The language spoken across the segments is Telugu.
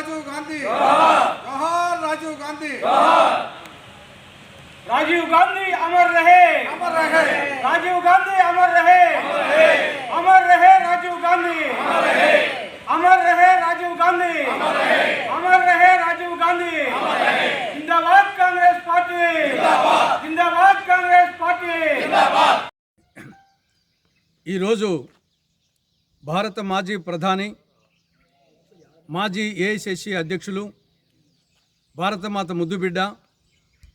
जोहार राजीव गांधी राजीव गांधी अमर रहे अमर रहे राजीव गांधी अमर रहे अमर रहे राजीव गांधी अमर रहे राजीव गांधी अमर रहे राजीव गांधी जिंदाबाद कांग्रेस पार्टी जिंदाबाद कांग्रेस पार्टी ఈరోజు భారత మాజీ ప్రధాని మాజీ ఏఐసిసి అధ్యక్షులు భారతమాత ముద్దుబిడ్డ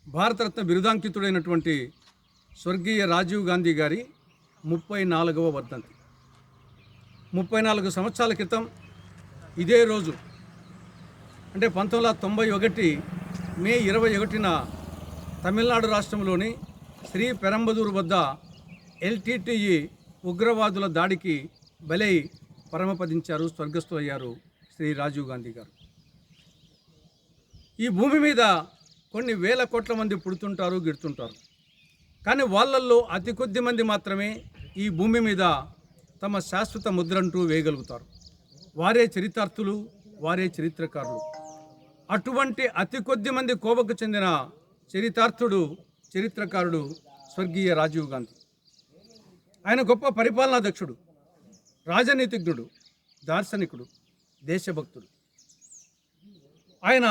భారతరత్న బిరుదాంకితుడైనటువంటి స్వర్గీయ రాజీవ్ గాంధీ గారి ముప్పై నాలుగవ వర్ధంతి. ముప్పై నాలుగు సంవత్సరాల క్రితం ఇదే రోజు అంటే పంతొమ్మిది వందల తొంభై ఒకటి మే ఇరవై ఒకటిన తమిళనాడు రాష్ట్రంలోని శ్రీ పెరంబదూరు వద్ద ఎల్టీటీఈ ఉగ్రవాదుల దాడికి బలై పరమపదించారు స్వర్గస్థులయ్యారు శ్రీ రాజీవ్ గాంధీ గారు. ఈ భూమి మీద కొన్ని వేల కోట్ల మంది పుడుతుంటారు గిడుతుంటారు. కానీ వాళ్ళల్లో అతి కొద్ది మంది మాత్రమే ఈ భూమి మీద తమ శాశ్వత ముద్రంటూ వేయగలుగుతారు. వారే చరితార్థులు వారే చరిత్రకారులు. అటువంటి అతి కొద్ది మంది కోవకు చెందిన చరితార్థుడు చరిత్రకారుడు స్వర్గీయ రాజీవ్ గాంధీ. ఆయన గొప్ప పరిపాలనాధ్యక్షుడు రాజనీతిజ్ఞుడు దార్శనికుడు. దేశభక్తుడు ఆయన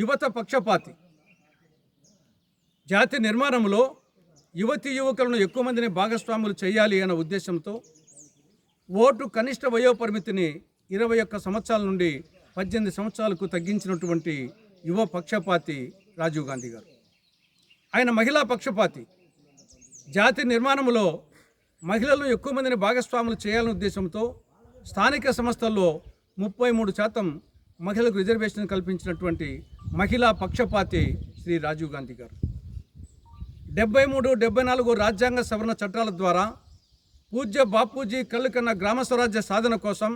యువత పక్షపాతి. జాతి నిర్మాణంలో యువతి యువకులను ఎక్కువ మందిని భాగస్వాములు చేయాలి అన్న ఉద్దేశంతో ఓటు కనిష్ట వయోపరిమితిని ఇరవై ఒక్క సంవత్సరాల నుండి పద్దెనిమిది సంవత్సరాలకు తగ్గించినటువంటి యువ పక్షపాతి రాజీవ్ గాంధీ గారు. ఆయన మహిళా పక్షపాతి. జాతి నిర్మాణంలో మహిళలు ఎక్కువ మందిని భాగస్వాములు చేయాలనే ఉద్దేశంతో స్థానిక సంస్థల్లో ముప్పై మూడు శాతం మహిళలకు రిజర్వేషన్ కల్పించినటువంటి మహిళా పక్షపాతి శ్రీ రాజీవ్ గాంధీ గారు. డెబ్బై మూడు డెబ్బై నాలుగు రాజ్యాంగ సవరణ చట్టాల ద్వారా పూజ్య బాపూజీ కళ్ళు కన్న గ్రామ స్వరాజ్య సాధన కోసం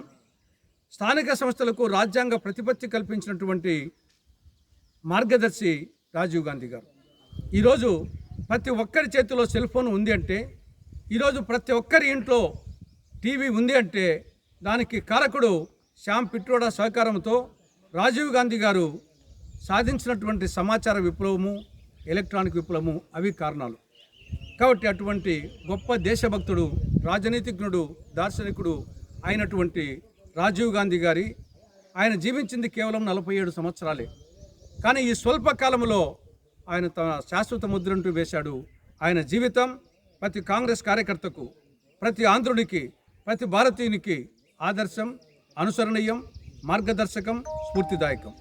స్థానిక సంస్థలకు రాజ్యాంగ ప్రతిపత్తి కల్పించినటువంటి మార్గదర్శి రాజీవ్ గాంధీ గారు. ఈరోజు ప్రతి ఒక్కరి చేతిలో సెల్ ఫోన్ ఉంది అంటే ఈరోజు ప్రతి ఒక్కరి ఇంట్లో టీవీ ఉంది అంటే దానికి కారకుడు శ్యామ్ పిట్రోడా సహకారంతో రాజీవ్ గాంధీ గారు సాధించినటువంటి సమాచార విప్లవము ఎలక్ట్రానిక్ విప్లవము అవి కారణాలు. కాబట్టి అటువంటి గొప్ప దేశభక్తుడు రాజనీతిజ్ఞుడు దార్శనికుడు అయినటువంటి రాజీవ్ గాంధీ గారి ఆయన జీవించింది కేవలం నలభై ఏడు సంవత్సరాలే. కానీ ఈ స్వల్ప కాలంలో ఆయన తన శాశ్వత ముద్రంటూ వేశాడు. ఆయన జీవితం ప్రతి కాంగ్రెస్ కార్యకర్తకు ప్రతి ఆంధ్రుడికి ప్రతి భారతీయునికి ఆదర్శం అనుసరణీయం మార్గదర్శకం స్ఫూర్తిదాయకం.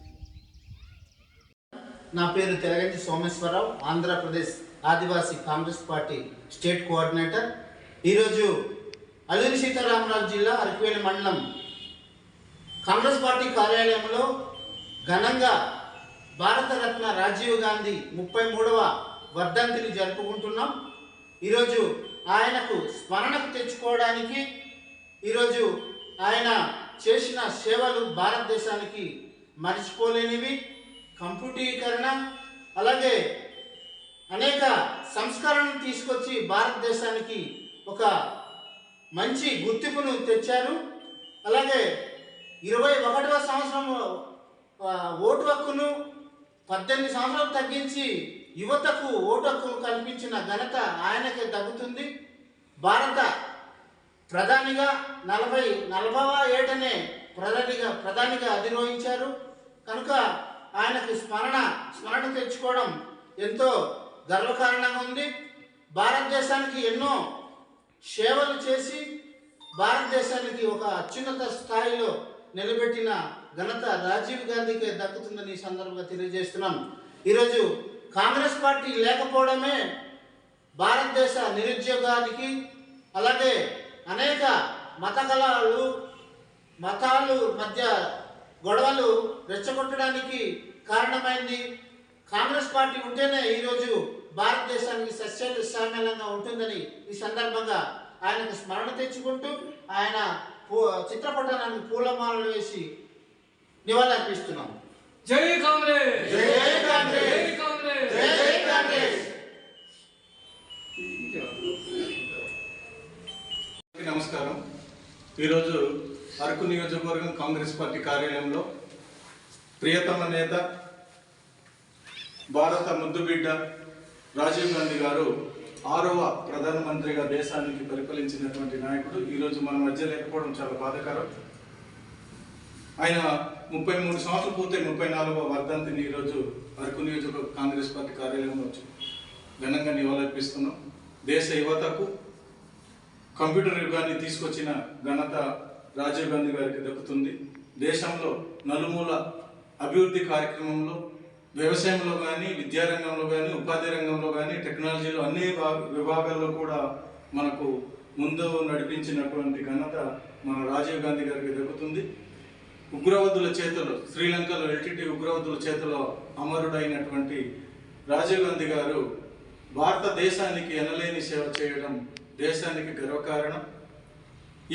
నా పేరు Telaganti Someswara Rao Andhra Pradesh Adivasi Congress party state coordinator. ఈరోజు అల్లూరి సీతారామరాజు జిల్లా అరకువేలి మండలం కాంగ్రెస్ పార్టీ కార్యాలయంలో ఘనంగా భారతరత్న రాజీవ్ గాంధీ ముప్పై మూడవ వర్ధంతిని జరుపుకుంటున్నాం. ఈరోజు ఆయనకు స్మరణకు తెచ్చుకోవడానికి ఈరోజు ఆయన చేసిన సేవలు భారతదేశానికి మరిచిపోలేనివి. కంప్యూటీకరణ అలాగే అనేక సంస్కరణలు తీసుకొచ్చి భారతదేశానికి ఒక మంచి గుర్తింపును తెచ్చారు. అలాగే ఇరవై ఒకటవ సంవత్సరంలో ఓటు హక్కును పద్దెనిమిది సంవత్సరాలు తగ్గించి యువతకు ఓటు హక్కును కల్పించిన ఘనత ఆయనకే దక్కుతుంది భారత ప్రధానిగా నలభై నలభవ ఏటనే ప్రధానిగా ప్రధానిగా అధిరోహించారు. కనుక ఆయనకు స్మరణ స్మరణ తెచ్చుకోవడం ఎంతో గర్వకారణంగా ఉంది. భారతదేశానికి ఎన్నో సేవలు చేసి భారతదేశానికి ఒక అత్యున్నత స్థాయిలో నిలబెట్టిన ఘనత రాజీవ్ గాంధీకే దక్కుతుందని ఈ సందర్భంగా తెలియజేస్తున్నాం. ఈరోజు కాంగ్రెస్ పార్టీ లేకపోవడమే భారతదేశ నిరుద్యోగానికి అలాగే అనేక మత కళలు మతాలు మధ్య గొడవలు రెచ్చగొట్టడానికి కారణమైంది. కాంగ్రెస్ పార్టీ ఉంటేనే ఈరోజు భారతదేశానికి సస్య సామ్యంగా ఉంటుందని ఈ సందర్భంగా ఆయనకు స్మరణ తెచ్చుకుంటూ ఆయన పూ చిత్రపటానికి పూలమాలలు వేసి నివాళులర్పిస్తున్నాం. జై కాంగ్రెస్! ఈరోజు అరకు నియోజకవర్గం కాంగ్రెస్ పార్టీ కార్యాలయంలో ప్రియతమ నేత భారత ముద్దుబిడ్డ రాజీవ్ గాంధీ గారు ఆరవ ప్రధానమంత్రిగా దేశానికి పరిపాలించినటువంటి నాయకుడు. ఈరోజు మన మధ్య లేకపోవడం చాలా బాధాకరం. ఆయన ముప్పై మూడు సంవత్సరాలు పూర్తి ముప్పై నాలుగవ వర్ధంతిని ఈరోజు అరకు నియోజకవర్గ కాంగ్రెస్ పార్టీ కార్యాలయంలో వచ్చి ఘనంగా నివాళులర్పిస్తున్నాం. దేశ యువతకు కంప్యూటర్ యుగాన్ని తీసుకొచ్చిన ఘనత రాజీవ్ గాంధీ గారికి దక్కుతుంది. దేశంలో నలుమూల అభివృద్ధి కార్యక్రమంలో వ్యవసాయంలో కానీ విద్యారంగంలో కానీ ఉపాధి రంగంలో కానీ టెక్నాలజీలో అన్ని విభాగాల్లో కూడా మనకు ముందు నడిపించినటువంటి ఘనత మన రాజీవ్ గాంధీ గారికి దక్కుతుంది. ఉగ్రవాదుల చేతిలో శ్రీలంకలో ఎల్టీటీ ఉగ్రవాదుల చేతిలో అమరుడైనటువంటి రాజీవ్ గాంధీ గారు భారతదేశానికి ఎనలేని సేవ చేయడం దేశానికి గర్వకారణం.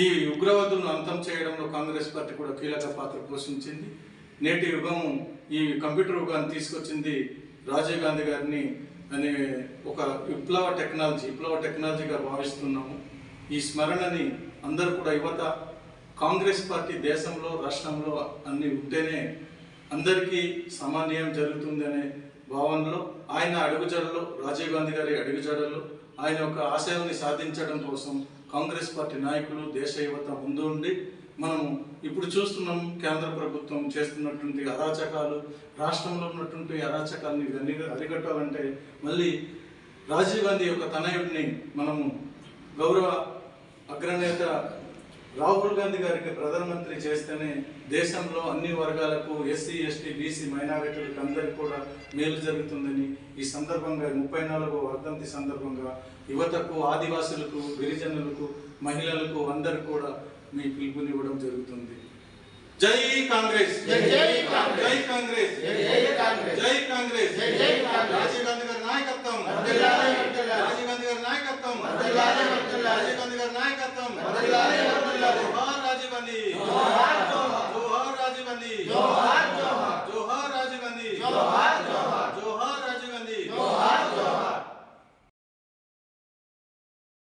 ఈ ఉగ్రవాదులను అంతం చేయడంలో కాంగ్రెస్ పార్టీ కూడా కీలక పాత్ర పోషించింది. నేటి యుగం ఈ కంప్యూటర్ యుగాన్ని తీసుకొచ్చింది రాజీవ్ గాంధీ గారిని అనే ఒక విప్లవ టెక్నాలజీ విప్లవ టెక్నాలజీగా భావిస్తున్నాము. ఈ స్మరణని అందరూ కూడా యువత కాంగ్రెస్ పార్టీ దేశంలో రాష్ట్రంలో అన్ని ఉంటేనే అందరికీ సమాన్యాయం జరుగుతుంది అనే భావనలో ఆయన అడుగుజాడలో రాజీవ్ గాంధీ గారి అడుగుజాడలో ఆయన యొక్క ఆశయాల్ని సాధించడం కోసం కాంగ్రెస్ పార్టీ నాయకులు దేశ యువత ముందు ఉండి మనము ఇప్పుడు చూస్తున్నాం కేంద్ర ప్రభుత్వం చేస్తున్నటువంటి అరాచకాలు రాష్ట్రంలో ఉన్నటువంటి అరాచకాలని ఇవన్నీ అరికట్టాలంటే మళ్ళీ రాజీవ్ గాంధీ యొక్క తనయుడిని మనము గౌరవ అగ్రనేత రాహుల్ గాంధీ గారికి ప్రధానమంత్రి చేస్తేనే దేశంలో అన్ని వర్గాలకు ఎస్సీ ఎస్టీ బీసీ మైనారిటీలకు అందరికీ కూడా మేలు జరుగుతుందని ఈ సందర్భంగా ముప్పై నాలుగో వర్ధంతి సందర్భంగా యువతకు ఆదివాసులకు గిరిజనులకు మహిళలకు అందరికి కూడా మీ పిలుపునివ్వడం జరుగుతుంది. జై కాంగ్రెస్! జై కాంగ్రెస్. జై కాంగ్రెస్. రాజీవ్ గాంధీ గారి నాయకత్వం. రాజీవ్ గాంధీ గారి నాయకత్వం. రాజీవ్ గాంధీ గారి నాయకత్వం! Gandhi!